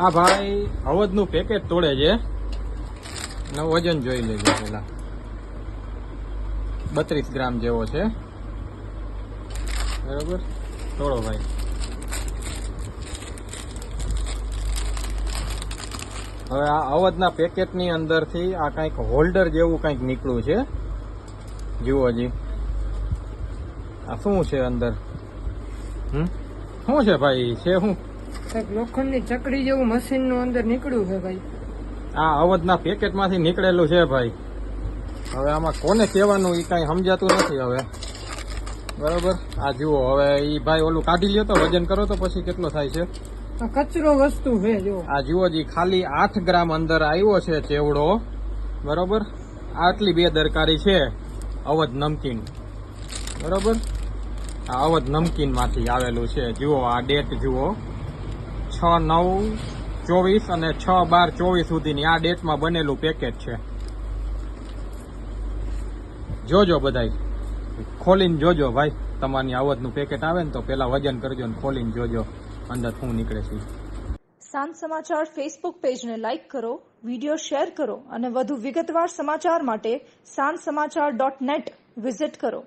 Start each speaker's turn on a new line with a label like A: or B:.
A: આ ભાઈ અવધનું પેકેટ તોડે છે. અને વજન જોઈ લેજો પેલા બત્રીસ ગ્રામ જેવો છે. બરોબર? તોડો ભાઈ. હવે આ અવધના પેકેટની અંદરથી આ કંઈક હોલ્ડર જેવું કંઈક નીકળ્યું છે. જુઓ હજી. આ શું છે અંદર? હમ? શું છે ભાઈ? છે શું?
B: કંઈક લોખંડની ચકડી જેવું મશીનનું અંદર નીકળ્યું છે ભાઈ.
A: આ અવધના પેકેટમાંથી નીકળેલું છે ભાઈ. હવે આમાં કોને કહેવાનું એ કાંઈ સમજાતું નથી હવે. બરાબર? આ જુઓ હવે એ ભાઈ ઓલું કાઢી લ્યો તો વજન કરો તો પછી કેટલો થાય છે?
B: કચરો વસ્તુ છે જો
A: આ જુઓ જી ખાલી આઠ ગ્રામ અંદર આવ્યો છે ચેવડો. બરોબર? આટલી બે દરકારી છે અવધ નમકીન. બરોબર? આ અવધ નમકીનમાંથી આવેલું છે. જુઓ આ ડેટ જુઓ. છ નવ ચોવીસ અને છ બાર ચોવીસ સુધીની આ ડેટમાં બનેલું પેકેટ છે. જોજો બધાય. ખોલીને જોજો ભાઈ. તમારી આવતનું પેકેટ આવે ને તો પેલા વજન કરજો ને ખોલીને જોજો. અંદર શું નીકળે છે.
C: સાંજ સમાચાર ફેસબુક પેજને લાઇક કરો વીડિયો શેર કરો અને વધુ વિગતવાર સમાચાર માટે સાંજ સમાચાર ડોટ નેટ વિઝિટ કરો.